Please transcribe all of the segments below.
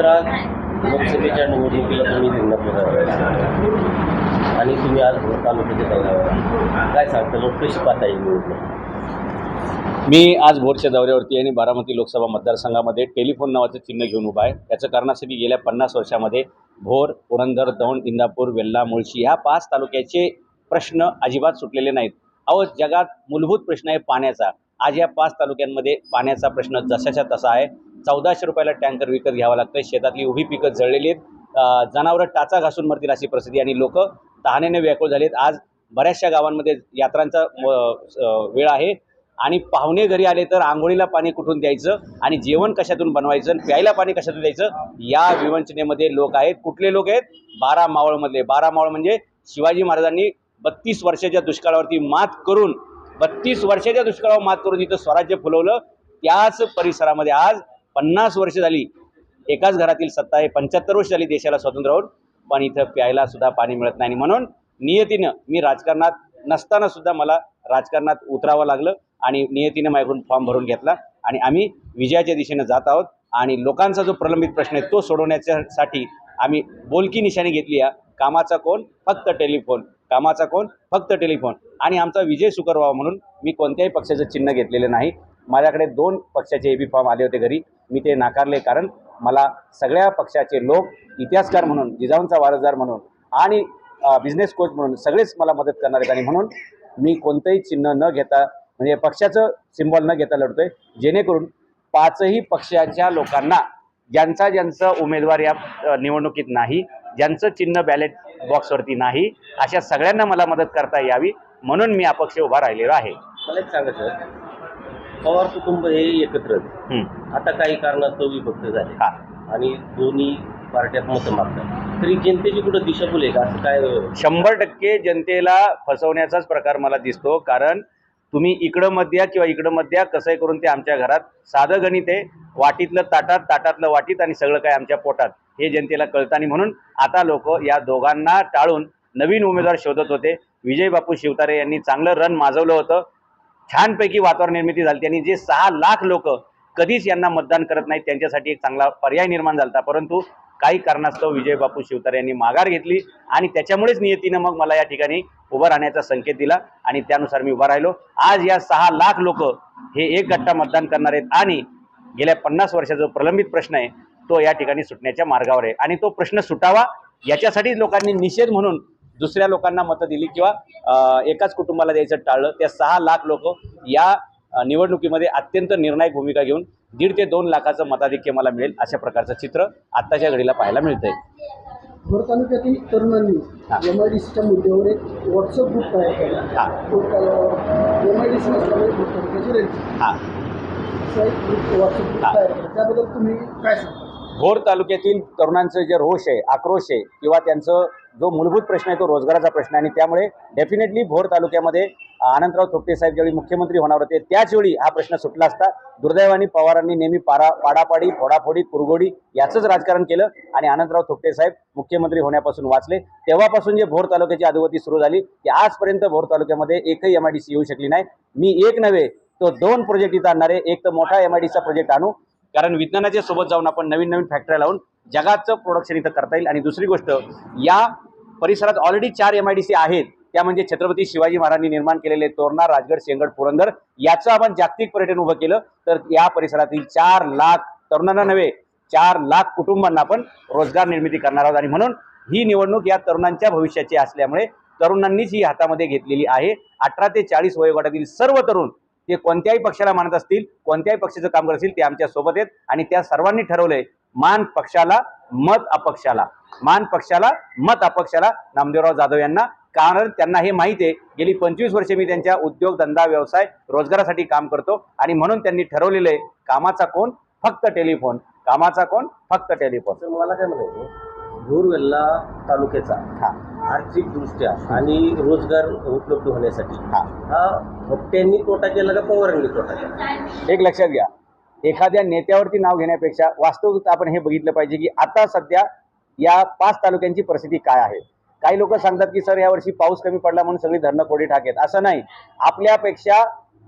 Sir लोकसभेच्या निवडणुकीला तुम्ही रिंगणात आणि तुम्ही आज भोर तालुक्याचे दौऱ्यावर काय सांगता लोक कशी पाहता येईल निवडणूक? मी आज भोरच्या दौऱ्यावरती आणि बारामती लोकसभा मतदारसंघामध्ये टेलिफोन नावाचं चिन्ह घेऊन उभा आहे. त्याचं कारणासाठी गेल्या पन्नास वर्षामध्ये भोर पुरंदर दौंड इंदापूर वेल्ला मुळशी ह्या पाच तालुक्याचे प्रश्न अजिबात सुटलेले नाहीत. अहो जगात मूलभूत प्रश्न आहे पाण्याचा. आज या पाच तालुक्यांमध्ये पाण्याचा प्रश्न जशाच्या तसा आहे. चौदाशे रुपयाला टँकर विकत घ्यावा लागतं शेतातली उभी पिकं जळलेली आहेत. जनावरं टाचा घासून मरतील अशी परिस्थिती आणि लोक तहानेने व्याकुळ झालेत. आज बऱ्याचशा गावांमध्ये यात्रांचा वेळ आहे. आणि पाहुणे घरी आले तर आंघोळीला पाणी कुठून द्यायचं आणि जेवण कशातून बनवायचं आणि प्यायला पाणी कशातून द्यायचं या विवंचनेमध्ये लोक आहेत. कुठले लोक आहेत? बारा मावळमधले. बारा मावळ म्हणजे शिवाजी महाराजांनी बत्तीस वर्षाच्या दुष्काळावरती मात करून बत्तीस वर्षाच्या दुष्काळावर मात करून इथं स्वराज्य फुलवलं. त्याच परिसरामध्ये आज पन्नास वर्ष झाली एकाच घरातील सत्ता आहे. पंच्याहत्तर वर्ष झाली देशाला स्वातंत्र्य होऊन. पण इथं प्यायला सुद्धा पाणी मिळत नाही. आणि म्हणून नियतीनं मी राजकारणात नसताना सुद्धा मला राजकारणात उतरावं लागलं आणि नियतीनं माझ्याकडून फॉर्म भरून घेतला. आणि आम्ही विजयाच्या दिशेनं जात आहोत. आणि लोकांचा जो प्रलंबित प्रश्न आहे तो सोडवण्याच्यासाठी आम्ही बोलकी निशाणी घेतली आहे. कामाचा कोण? फक्त टेलिफोन. कामाचा कोण? फक्त टेलिफोन. आणि आमचा विजय सुकर व्हावा म्हणून मी कोणत्याही पक्षाचं चिन्ह घेतलेलं नाही. माझ्याकडे दोन पक्षाचे ए बी फॉर्म आले होते घरी. मी ते नाकारले कारण मला सगळ्या पक्षाचे लोक इतिहासकार म्हणून जिजाऊंचा वारसदार म्हणून आणि बिझनेस कोच म्हणून सगळेच मला मदत करणार आहेत. आणि म्हणून मी कोणतंही चिन्ह न घेता म्हणजे पक्षाचं सिम्बॉल न घेता लढतोय. जेणेकरून पाचही पक्षाच्या लोकांना ज्यांचा ज्यांचा उमेदवार या निवडणुकीत नाही ज्यांचं चिन्ह बॅलेट बॉक्सवरती नाही अशा सगळ्यांना मला मदत करता यावी. म्हणून मी अपक्ष उभा राहिलेलो आहे. मला एक सांगा पवार कुटुंब हे एकत्र. हं. आता काही कारणास्तव विभक्त झाले. हा. आणि दोन्ही पार्ट्यात मतं मागतात तरी जनतेची कुठं दिशाभूल आहे का? असं काय शंभर टक्के जनतेला फसवण्याचाच प्रकार मला दिसतो. कारण तुम्ही इकडं मत द्या किंवा इकडं मत द्या कसंही करून ते आमच्या घरात साधं गणित आहे. वाटीतलं ताटात ताटातलं वाटीत आणि सगळं काय आमच्या पोटात. हे जनतेला कळतं. आणि म्हणून आता लोक या दोघांना टाळून नवीन उमेदवार शोधत होते. विजय बापू शिवतारे यांनी चांगलं रन माजवलं होतं. छानपैकी वातावरण निर्मिती झाली. आणि जे सहा लाख लोक कधीच यांना मतदान करत नाहीत त्यांच्यासाठी एक चांगला पर्याय निर्माण झाला होता. परंतु काही कारणास्तव विजय बापू शिवतारे यांनी माघार घेतली आणि त्याच्यामुळेच नियतीनं मग मला या ठिकाणी उभं राहण्याचा संकेत दिला आणि त्यानुसार मी उभा राहिलो. आज या सहा लाख लोक हे एक गट्टा मतदान करणार आहेत आणि गेल्या पन्नास वर्षाचा जो प्रलंबित प्रश्न आहे तो या ठिकाणी सुटण्याच्या मार्गावर आहे. आणि तो प्रश्न सुटावा याच्यासाठी लोकांनी निषेध म्हणून दुसऱ्या लोकांना मतं दिली किंवा एकाच कुटुंबाला द्यायचं टाळलं त्या सहा लाख लोक या निवडणुकीमध्ये अत्यंत निर्णायक भूमिका घेऊन दीड ते दोन लाखाचं मताधिक्य मला मिळेल अशा प्रकारचं चित्र आत्ताच्या घडीला पाहायला मिळतंय. भर तालुक्यातील तरुणांनी. एम आय डी सीच्या मुद्द्यावर एक व्हॉट्सअप ग्रुप तयार केला. हा. एम आय डी सी नसल्यामुळे त्याबद्दल तुम्ही काय सांगता? भोर तालुक्यातील तरुणांचं जे रोष आहे आक्रोश आहे किंवा त्यांचं जो मूलभूत प्रश्न आहे तो रोजगाराचा प्रश्न आहे. आणि त्यामुळे डेफिनेटली भोर तालुक्यामध्ये आनंदराव थोपटे साहेब ज्यावेळी मुख्यमंत्री होणार होते त्याचवेळी हा प्रश्न सुटला असता. दुर्दैवाने पवारांनी नेहमी पारा पाडापाडी फोडाफोडी कुरगोडी याचंच राजकारण केलं आणि आनंदराव थोपटे साहेब मुख्यमंत्री होण्यापासून वाचले. तेव्हापासून जे भोर तालुक्याची अधोगती सुरू झाली की आजपर्यंत भोर तालुक्यामध्ये एकही एम आय डी सी येऊ शकली नाही. मी एक नव्हे तो दोन प्रोजेक्ट इथं आणणार आहे एक तर मोठा एम आय डीचा प्रोजेक्ट आणू. कारण विज्ञानाच्या सोबत जाऊन आपण नवीन नवीन फॅक्टऱ्या लावून जगाचं प्रोडक्शन इथं करता येईल. आणि दुसरी गोष्ट या परिसरात ऑलरेडी चार एम आय डी सी आहेत. त्या म्हणजे छत्रपती शिवाजी महाराजांनी निर्माण केलेले तोरणा राजगड शेंगड पुरंदर याचं आपण जागतिक पर्यटन उभं केलं तर या परिसरातील चार लाख तरुणांना नव्हे चार लाख कुटुंबांना आपण रोजगार निर्मिती करणार आहोत. आणि म्हणून ही निवडणूक या तरुणांच्या भविष्याची असल्यामुळे तरुणांनीच ही हातामध्ये घेतलेली आहे. अठरा ते चाळीस वयोगटातील सर्व तरुण ते कोणत्याही पक्षाला मानत असतील कोणत्याही पक्षाचं काम करतील ते आमच्यासोबत आहेत. आणि त्या सर्वांनी ठरवलंय मान पक्षाला मत अपक्षाला. मान पक्षाला मत अपक्षाला नामदेवराव जाधव यांना. कारण त्यांना हे माहिती आहे गेली पंचवीस वर्षे मी त्यांच्या उद्योग धंदा व्यवसाय रोजगारासाठी काम करतो. आणि म्हणून त्यांनी ठरवलेलं आहे कामाचा कोण? फक्त टेलिफोन. कामाचा कोण? फक्त टेलिफोन. मला काय म्हणायचं भोरवेल्ला तालुक्याचा हा. आर्थिक दृष्ट्या आणि रोजगार उपलब्ध होण्यासाठी हा. हा भट्ट्यांनी तोटा केला का पवारांनी तोटा केला? एक लक्षात घ्या. एखाद्या नेत्यावरती नाव घेण्यापेक्षा वास्तविक आपण हे बघितलं पाहिजे की आता सध्या या पाच तालुक्यांची परिस्थिती काय आहे? काही लोक सांगतात की सर यावर्षी पाऊस कमी पडला म्हणून सगळी धरणं कोडी टाकेत असं नाही. आपल्यापेक्षा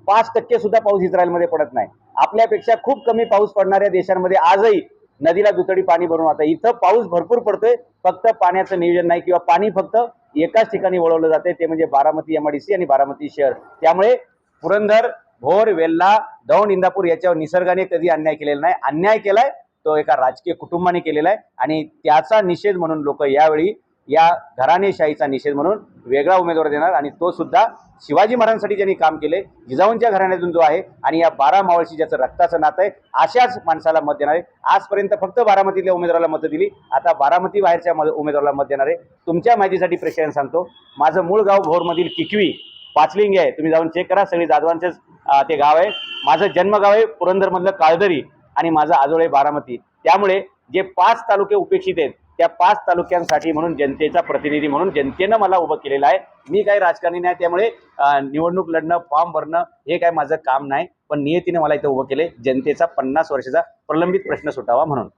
पाच टक्के सुद्धा पाऊस इस्रायलमध्ये पडत नाही. आपल्यापेक्षा खूप कमी पाऊस पडणाऱ्या देशांमध्ये आजही नदीला दुतडी पाणी भरून आता इथं पाऊस भरपूर पडतोय. फक्त पाण्याचं नियोजन नाही किंवा पाणी फक्त एकाच ठिकाणी वळवलं जाते ते म्हणजे बारामती एमआडीसी आणि बारामती शहर. त्यामुळे पुरंदर भोर वेल्ला दौंड इंदापूर याच्यावर निसर्गाने कधी अन्याय केलेला नाही. अन्याय केलाय तो एका राजकीय कुटुंबाने केलेला आहे. आणि त्याचा निषेध म्हणून लोक यावेळी या घराणेशाहीचा निषेध म्हणून वेगळा उमेदवार देणार. आणि तो सुद्धा शिवाजी महाराजांसाठी ज्यांनी काम केले जिजाऊंच्या घराण्यातून जो आहे आणि या बारा मावळशी ज्याचं रक्ताचं नातं आहे अशाच माणसाला मत देणार आहे. आजपर्यंत फक्त बारामतीतल्या उमेदवाराला मतं दिली आता बारामती बाहेरच्या मत- उमेदवाराला मत देणार आहे. तुमच्या माहितीसाठी प्रेक्षकांना सांगतो माझं मूळ गाव भोरमधील किकवी पाचलिंग आहे. तुम्ही जाऊन चेक करा सगळी जाधवांचेच ते गाव आहे. माझं जन्मगाव आहे पुरंदरमधलं काळदरी आणि माझं आजोळे बारामती. त्यामुळे जे पाच तालुके उपेक्षित आहेत त्या पाच तालुक्यांसाठी म्हणून जनतेचा प्रतिनिधी म्हणून जनतेनं मला उभं केलेलं आहे. मी काही राजकारणी नाही त्यामुळे निवडणूक लढणं फॉर्म भरणं हे काय माझं काम नाही. पण नियतीने मला इथं उभं केले जनतेचा पन्नास वर्षाचा प्रलंबित प्रश्न सुटावा म्हणून.